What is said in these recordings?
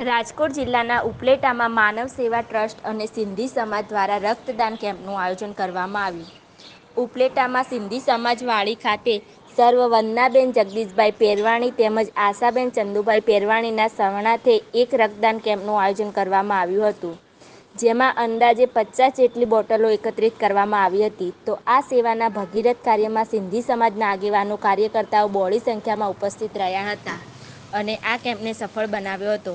રાજકોટ જિલ્લાના ઉપલેટામાં માનવ સેવા ટ્રસ્ટ અને સિંધી સમાજ દ્વારા રક્તદાન કેમ્પનું આયોજન કરવામાં આવ્યું. ઉપલેટામાં સિંધી સમાજવાળી ખાતે સર્વ વંદનાબેન જગદીશભાઈ પેરવાણી તેમજ આશાબેન ચંદુભાઈ પેરવાણીના સવણાથે એક રક્તદાન કેમ્પનું આયોજન કરવામાં આવ્યું હતું. જેમાં અંદાજે પચાસ જેટલી બોટલો એકત્રિત કરવામાં આવી હતી. તો આ સેવાના ભગીરથ કાર્યમાં સિંધી સમાજના આગેવાનો કાર્યકર્તાઓ બોળી સંખ્યામાં ઉપસ્થિત રહ્યા હતા અને આ કેમ્પને સફળ બનાવ્યો હતો.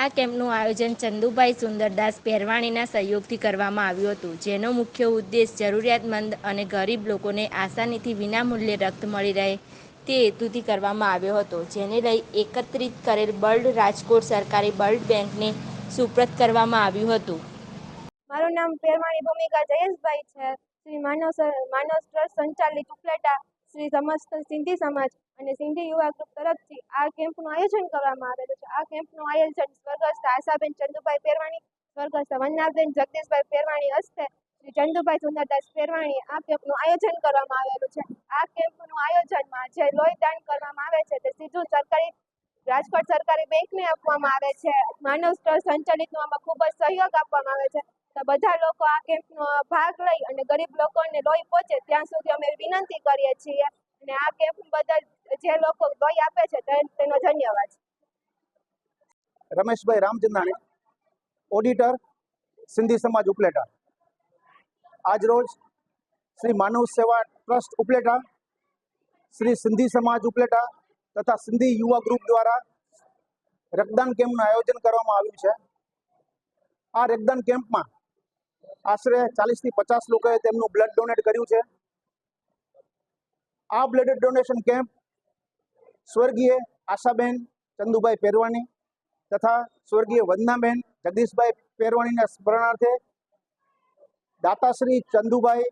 આ કેમ્પનું આયોજન ચંદુભાઈ સુંદરદાસ પહેરવાણીના સહયોગથી કરવામાં આવ્યું હતું, જેનો મુખ્ય ઉદ્દેશ જરૂરિયાતમંદ અને ગરીબ લોકોને આસાનીથી વિનામૂલ્યે રક્ત મળી રહે તે હેતુથી કરવામાં આવ્યો હતો, જેને લઈ એકત્રિત કરેલ બ્લડ રાજકોટ સરકારી બ્લડ બેંકને સુપ્રત કરવામાં આવ્યું હતું. મારું નામ પહેરવાણી ભૂમિકા જયેશભાઈ છે. શ્રી માનવ માનવ ટ્રસ્ટ સંચાલિત ઉપલેટા શ્રી સમસ્ત સિંધી સમાજ અને સિંધી યુવા ગ્રુપ તરફથી આ કેમ્પનું આયોજન કરવામાં આવેલું છે. આ કેમ્પનું આયોજન સ્વર્ગસ્થ આશાબેન ચંદુભાઈ પેરવાણી, સ્વર્ગસ્થ વન્નાબેન જગદીશભાઈ પેરવાણી હસ્તે શ્રી ચંદુભાઈ સુંદરદાસ પેરવાણી આ કેમ્પનું આયોજન કરવામાં આવેલું છે. આ કેમ્પનું આયોજનમાં જે લોહી દાન કરવામાં આવે છે તે સીધું સરકારી, રાજકોટ સરકારી બેંકને આપવામાં આવે છે. માનવ સ્થળ સંચાલિતનો આમાં ખૂબ જ સહયોગ આપવામાં આવે છે. તો બધા લોકો આ કેમ્પનો ભાગ લઈ અને ગરીબ લોકોને લોહી પહોંચે ત્યાં સુધી અમે વિનંતી કરીએ છીએ. અને આ કેમ્પ બદલ જે લોકો લોહી આપે છે તેનો ધન્યવાદ. રમેશભાઈ રામચંદાણી ઓડિટર સિંધી સમાજ ઉપલેટા. આજરોજ શ્રી માનવ સેવા ટ્રસ્ટ ઉપલેટા, શ્રી સિંધી સમાજ ઉપલેટા તથા સિંધી યુવા ગ્રુપ દ્વારા રક્તદાન કેમ્પનું આયોજન કરવામાં આવ્યું છે. આ રક્તદાન કેમ્પમાં આશરે ચાલીસથી પચાસ લોકોએ તેમનું બ્લડ ડોનેટ કર્યું છે. આ બ્લડ ડોનેશન કેમ્પ સ્વર્ગીય આશાબેન ચંદુભાઈ પેરવાણી તથા સ્વર્ગીય વંદનાબેન જગદીશભાઈ પેરવાણીના સ્મરણાર્થે દાતાશ્રી ચંદુભાઈ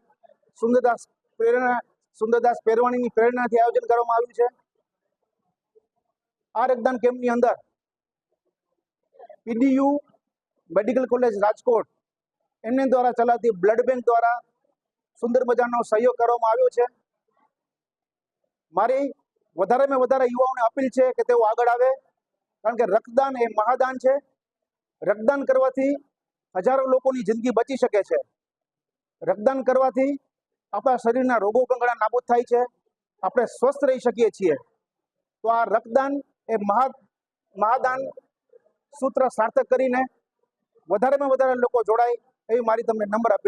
સુંદરદાસ પ્રેરણા, સુંદરદાસ પેરવાણીની પ્રેરણાથી આયોજન કરવામાં આવ્યું છે. આ રક્તદાન કેમ્પની અંદર પીડીયુ મેડિકલ કોલેજ રાજકોટ એમને દ્વારા ચલાવતી બ્લડ બેંક દ્વારા સુંદર મજાનો સહયોગ કરવામાં આવ્યો છે. મારી વધારેમાં વધારે યુવાઓને અપીલ છે કે તેઓ આગળ આવે, કારણ કે રક્તદાન એ મહાદાન છે. રક્તદાન કરવાથી હજારો લોકોની જિંદગી બચી શકે છે. રક્તદાન કરવાથી આપણા શરીરના રોગો ઘણા નાબૂદ થાય છે. આપણે સ્વસ્થ રહી શકીએ છીએ. તો આ રક્તદાન એ મહા, મહાદાન સૂત્ર સાર્થક કરીને વધારેમાં વધારે લોકો જોડાય. એવી મારી તમને નંબર આપી